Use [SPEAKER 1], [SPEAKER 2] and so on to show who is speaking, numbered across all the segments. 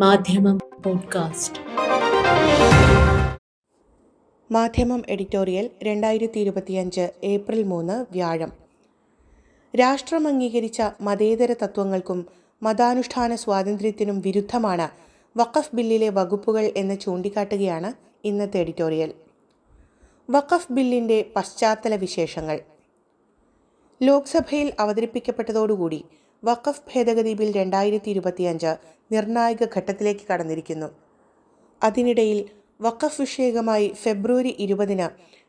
[SPEAKER 1] മാധ്യമം പോഡ്കാസ്റ്റ്.
[SPEAKER 2] മാധ്യമം എഡിറ്റോറിയൽ രണ്ടായിരത്തി ഇരുപത്തിയഞ്ച് ഏപ്രിൽ മൂന്ന് വ്യാഴം. രാഷ്ട്രം അംഗീകരിച്ച മതേതര തത്വങ്ങൾക്കും മതാനുഷ്ഠാന സ്വാതന്ത്ര്യത്തിനും വിരുദ്ധമാണ് വഖഫ് ബില്ലിലെ വകുപ്പുകൾ എന്ന് ചൂണ്ടിക്കാട്ടുകയാണ് ഇന്നത്തെ എഡിറ്റോറിയൽ. വഖഫ് ബില്ലിന്റെ പശ്ചാത്തല വിശേഷങ്ങൾ. ലോക്സഭയിൽ അവതരിപ്പിക്കപ്പെട്ടതോടുകൂടി വഖഫ് ഭേദഗതി ബിൽ രണ്ടായിരത്തി ഇരുപത്തിയഞ്ച് നിർണായക ഘട്ടത്തിലേക്ക് കടന്നിരിക്കുന്നു. അതിനിടയിൽ വഖഫ് വിഷയകമായി ഫെബ്രുവരി ഇരുപതിന്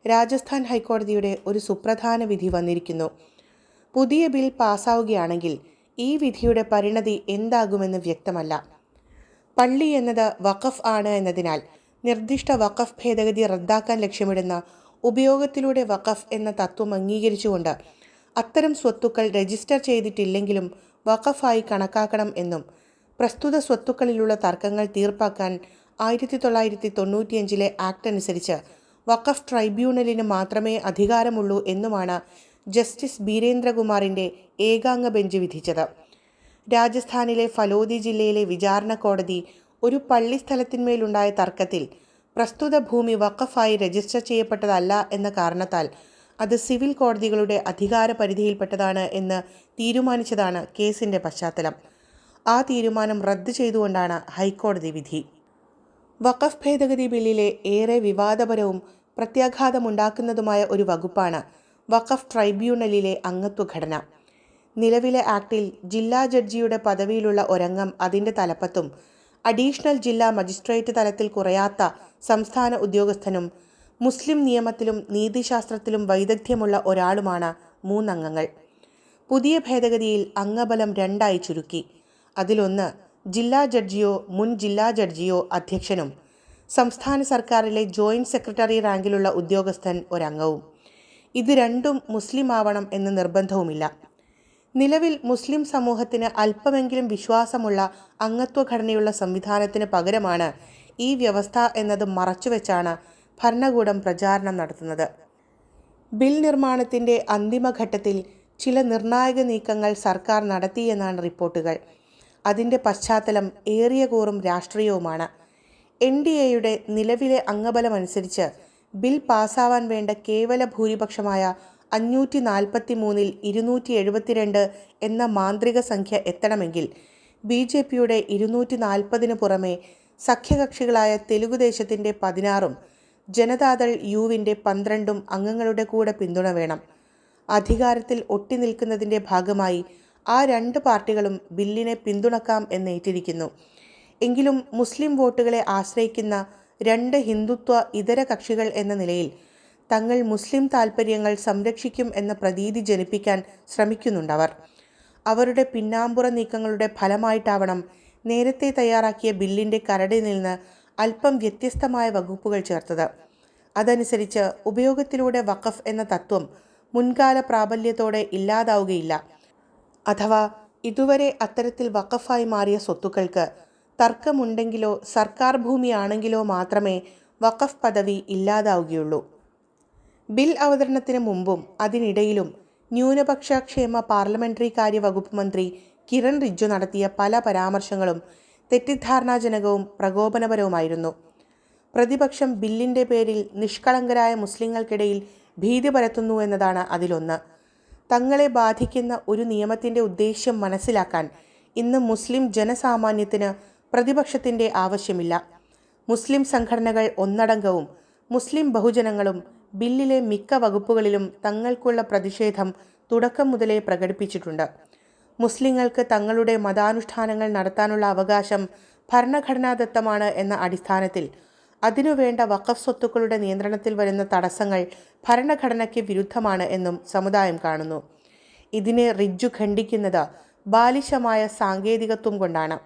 [SPEAKER 2] രാജസ്ഥാൻ ഹൈക്കോടതിയുടെ ഒരു സുപ്രധാന വിധി വന്നിരിക്കുന്നു. പുതിയ ബിൽ പാസ്സാവുകയാണെങ്കിൽ ഈ വിധിയുടെ പരിണതി എന്താകുമെന്ന് വ്യക്തമല്ല. പള്ളി എന്നത് വഖഫ് ആണ് എന്നതിനാൽ നിർദ്ദിഷ്ട വഖഫ് ഭേദഗതി റദ്ദാക്കാൻ ലക്ഷ്യമിടുന്ന ഉപയോഗത്തിലൂടെ വഖഫ് എന്ന തത്വം അംഗീകരിച്ചുകൊണ്ട് അത്തരം സ്വത്തുക്കൾ രജിസ്റ്റർ ചെയ്തിട്ടില്ലെങ്കിലും വഖഫായി കണക്കാക്കണം എന്നും പ്രസ്തുത സ്വത്തുക്കളിലുള്ള തർക്കങ്ങൾ തീർപ്പാക്കാൻ ആയിരത്തി തൊള്ളായിരത്തി തൊണ്ണൂറ്റിയഞ്ചിലെ ആക്ട് അനുസരിച്ച് വഖഫ് ട്രൈബ്യൂണലിന് മാത്രമേ അധികാരമുള്ളൂ എന്നുമാണ് ജസ്റ്റിസ് ബീരേന്ദ്രകുമാറിന്റെ ഏകാംഗ ബെഞ്ച് വിധിച്ചത്. രാജസ്ഥാനിലെ ഫലോദി ജില്ലയിലെ വിചാരണ കോടതി ഒരു പള്ളി സ്ഥലത്തിന്മേലുണ്ടായ തർക്കത്തിൽ പ്രസ്തുത ഭൂമി വഖഫായി രജിസ്റ്റർ ചെയ്യപ്പെട്ടതല്ല എന്ന കാരണത്താൽ അത് സിവിൽ കോടതികളുടെ അധികാര പരിധിയിൽപ്പെട്ടതാണ് എന്ന് തീരുമാനിച്ചതാണ് കേസിന്റെ പശ്ചാത്തലം. ആ തീരുമാനം റദ്ദു ചെയ്തുകൊണ്ടാണ് ഹൈക്കോടതി വിധി. വഖഫ് ഭേദഗതി ബില്ലിലെ ഏറെ വിവാദപരവും പ്രത്യാഘാതമുണ്ടാക്കുന്നതുമായ ഒരു വകുപ്പാണ് വഖഫ് ട്രൈബ്യൂണലിലെ അംഗത്വഘടന. നിലവിലെ ആക്ടിൽ ജില്ലാ ജഡ്ജിയുടെ പദവിയിലുള്ള ഒരംഗം അതിന്റെ തലപ്പത്തും അഡീഷണൽ ജില്ലാ മജിസ്ട്രേറ്റ് തലത്തിൽ കുറയാത്ത സംസ്ഥാന ഉദ്യോഗസ്ഥനും മുസ്ലിം നിയമത്തിലും നീതിശാസ്ത്രത്തിലും വൈദഗ്ധ്യമുള്ള ഒരാളുമാണ് മൂന്നംഗങ്ങൾ. പുതിയ ഭേദഗതിയിൽ അംഗബലം രണ്ടായി ചുരുക്കി. അതിലൊന്ന് ജില്ലാ ജഡ്ജിയോ മുൻ ജില്ലാ ജഡ്ജിയോ അധ്യക്ഷനും സംസ്ഥാന സർക്കാരിലെ ജോയിന്റ് സെക്രട്ടറി റാങ്കിലുള്ള ഉദ്യോഗസ്ഥൻ ഒരംഗവും. ഇത് രണ്ടും മുസ്ലിം ആവണം എന്ന് നിർബന്ധവുമില്ല. നിലവിൽ മുസ്ലിം സമൂഹത്തിന് അല്പമെങ്കിലും വിശ്വാസമുള്ള അംഗത്വഘടനയുള്ള സംവിധാനത്തിന് പകരമാണ് ഈ വ്യവസ്ഥ എന്നത് മറച്ചുവെച്ചാണ് ഭരണകൂടം പ്രചാരണം നടത്തുന്നത്. ബിൽ നിർമ്മാണത്തിന്റെ അന്തിമഘട്ടത്തിൽ ചില നിർണായക നീക്കങ്ങൾ സർക്കാർ നടത്തിയെന്നാണ് റിപ്പോർട്ടുകൾ. അതിന്റെ പശ്ചാത്തലം ഏറിയ കൂറും രാഷ്ട്രീയവുമാണ്. എൻ ഡി എയുടെ നിലവിലെ അംഗബലമനുസരിച്ച് ബിൽ പാസ്സാവാൻ വേണ്ട കേവല ഭൂരിപക്ഷമായ അഞ്ഞൂറ്റി നാൽപ്പത്തി മൂന്നിൽ ഇരുന്നൂറ്റി എഴുപത്തിരണ്ട് എന്ന മാന്ത്രിക സംഖ്യ എത്തണമെങ്കിൽ ബി ജെ പിയുടെ ഇരുന്നൂറ്റി നാൽപ്പതിന് പുറമെ സഖ്യകക്ഷികളായ തെലുഗുദേശത്തിന്റെ പതിനാറും ജനതാദൾ യുവിന്റെ പന്ത്രണ്ടും അംഗങ്ങളുടെ കൂടെ പിന്തുണ വേണം. അധികാരത്തിൽ ഒട്ടി നിൽക്കുന്നതിന്റെ ഭാഗമായി ആ രണ്ട് പാർട്ടികളും ബില്ലിനെ പിന്തുണക്കാം എന്നേറ്റിരിക്കുന്നു. എങ്കിലും മുസ്ലിം വോട്ടുകളെ ആശ്രയിക്കുന്ന രണ്ട് ഹിന്ദുത്വ ഇതര കക്ഷികൾ എന്ന നിലയിൽ തങ്ങൾ മുസ്ലിം താൽപ്പര്യങ്ങൾ സംരക്ഷിക്കും എന്ന പ്രതീതി ജനിപ്പിക്കാൻ ശ്രമിക്കുന്നുണ്ടവർ അവരുടെ പിന്നാമ്പുറ നീക്കങ്ങളുടെ ഫലമായിട്ടാവണം നേരത്തെ തയ്യാറാക്കിയ ബില്ലിന്റെ കരടിൽ നിന്ന് അല്പം വ്യത്യസ്തമായ വകുപ്പുകൾ ചേർത്തത്. അതനുസരിച്ച് ഉപയോഗത്തിലൂടെ വഖഫ് എന്ന തത്വം മുൻകാല പ്രാബല്യത്തോടെ ഇല്ലാതാവുകയില്ല. അഥവാ ഇതുവരെ അത്തരത്തിൽ വഖഫായി മാറിയ സ്വത്തുക്കൾക്ക് തർക്കമുണ്ടെങ്കിലോ സർക്കാർ ഭൂമിയാണെങ്കിലോ മാത്രമേ വഖഫ് പദവി ഇല്ലാതാവുകയുള്ളൂ. ബിൽ അവതരണത്തിന് മുമ്പും അതിനിടയിലും ന്യൂനപക്ഷ ക്ഷേമ പാർലമെന്ററി കാര്യ വകുപ്പ് മന്ത്രി കിരൺ റിജ്ജു നടത്തിയ പല പരാമർശങ്ങളും തെറ്റിദ്ധാരണാജനകവും പ്രകോപനപരവുമായിരുന്നു. പ്രതിപക്ഷം ബില്ലിന്റെ പേരിൽ നിഷ്കളങ്കരായ മുസ്ലിങ്ങൾക്കിടയിൽ ഭീതി പരത്തുന്നു എന്നതാണ് അതിലൊന്ന്. തങ്ങളെ ബാധിക്കുന്ന ഒരു നിയമത്തിന്റെ ഉദ്ദേശ്യം മനസ്സിലാക്കാൻ ഇന്ന് മുസ്ലിം ജനസാമാന്യത്തിന് പ്രതിപക്ഷത്തിന്റെ ആവശ്യമില്ല. മുസ്ലിം സംഘടനകൾ ഒന്നടങ്കവും മുസ്ലിം ബഹുജനങ്ങളും ബില്ലിലെ മിക്ക വകുപ്പുകളിലും തങ്ങൾക്കുള്ള പ്രതിഷേധം തുടക്കം മുതലേ പ്രകടിപ്പിച്ചിട്ടുണ്ട്. മുസ്ലിങ്ങൾക്ക് തങ്ങളുടെ മതാനുഷ്ഠാനങ്ങൾ നടത്താനുള്ള അവകാശം ഭരണഘടനാദത്തമാണ് എന്ന അടിസ്ഥാനത്തിൽ. അതിനുവേണ്ട വഖഫ് സ്വത്തുക്കളുടെ നിയന്ത്രണത്തിൽ വരുന്ന തടസ്സങ്ങൾ ഭരണഘടനയ്ക്ക് വിരുദ്ധമാണ് എന്നും സമുദായം കാണുന്നു. ഇതിനെ റിജ്ജു ഖണ്ഡിക്കുന്നത് ബാലിശമായ സാങ്കേതികത്വം കൊണ്ടാണ്.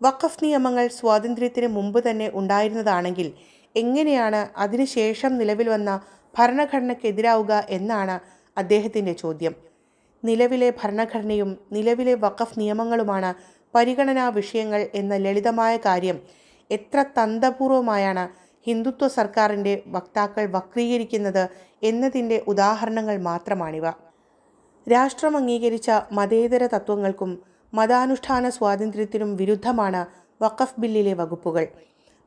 [SPEAKER 2] വഖഫ് നിയമങ്ങൾ സ്വാതന്ത്ര്യത്തിന് മുമ്പ് തന്നെ ഉണ്ടായിരുന്നതാണെങ്കിൽ എങ്ങനെയാണ് അതിനുശേഷം നിലവിൽ വന്ന ഭരണഘടനയ്ക്കെതിരാവുക എന്നാണ് അദ്ദേഹത്തിന്റെ ചോദ്യം. നിലവിലെ ഭരണഘടനയും നിലവിലെ വഖഫ് നിയമങ്ങളുമാണ് പരിഗണനാ വിഷയങ്ങൾ എന്ന ലളിതമായ കാര്യം. എത്ര തന്ത്രപൂർവമായാണ് ഹിന്ദുത്വ സർക്കാരിന്റെ വക്താക്കൾ വക്രീകരിക്കുന്നത് എന്നതിന്റെ ഉദാഹരണങ്ങൾ മാത്രമാണിവ. രാഷ്ട്രം അംഗീകരിച്ച മതേതര തത്വങ്ങൾക്കും മതാനുഷ്ഠാന സ്വാതന്ത്ര്യത്തിനും വിരുദ്ധമാണ് വഖഫ് ബില്ലിലെ വകുപ്പുകൾ.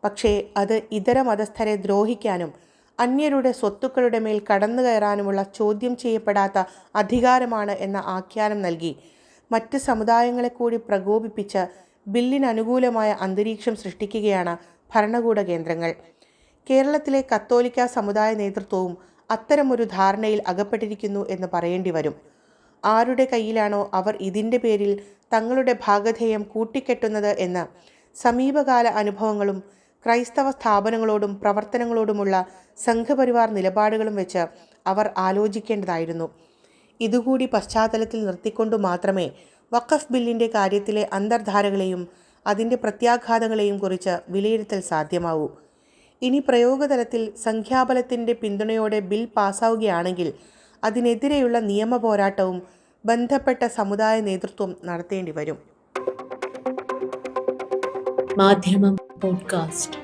[SPEAKER 2] പക്ഷേ അത് ഇതര മതസ്ഥരെ ദ്രോഹിക്കാനും അന്യരുടെ സ്വത്തുക്കളുടെ മേൽ കടന്നു കയറാനുമുള്ള ചോദ്യം ചെയ്യപ്പെടാത്ത അധികാരമാണ് എന്ന ആഖ്യാനം നൽകി. മറ്റ് സമുദായങ്ങളെ കൂടി പ്രകോപിപ്പിച്ച് ബില്ലിന് അനുകൂലമായ അന്തരീക്ഷം സൃഷ്ടിക്കുകയാണ് ഭരണകൂട കേന്ദ്രങ്ങൾ. കേരളത്തിലെ കത്തോലിക്ക സമുദായ നേതൃത്വവും അത്തരമൊരു ധാരണയിൽ അകപ്പെട്ടിരിക്കുന്നു എന്ന് പറയേണ്ടി വരും. ആരുടെ കയ്യിലാണോ അവർ ഇതിന്റെ പേരിൽ തങ്ങളുടെ ഭാഗധേയം കൂട്ടിക്കെട്ടുന്നത് എന്ന് സമീപകാല അനുഭവങ്ങളും ക്രൈസ്തവ സ്ഥാപനങ്ങളോടും പ്രവർത്തനങ്ങളോടുമുള്ള സംഘപരിവാർ നിലപാടുകളും വെച്ച് അവർ ആലോചിക്കേണ്ടതായിരുന്നു. ഇതുകൂടി പശ്ചാത്തലത്തിൽ നിർത്തിക്കൊണ്ട് മാത്രമേ വഖഫ് ബില്ലിന്റെ കാര്യത്തിലെ അന്തർധാരകളെയും അതിന്റെ പ്രത്യാഘാതങ്ങളെയും കുറിച്ച് വിലയിരുത്തൽ സാധ്യമാവൂ. ഇനി പ്രയോഗതലത്തിൽ സംഖ്യാബലത്തിന്റെ പിന്തുണയോടെ ബിൽ പാസ്സാവുകയാണെങ്കിൽ അതിനെതിരെയുള്ള നിയമ പോരാട്ടവും ബന്ധപ്പെട്ട സമുദായ നേതൃത്വം നടത്തേണ്ടി വരും
[SPEAKER 1] മാധ്യമം പോഡ്കാസ്റ്റ്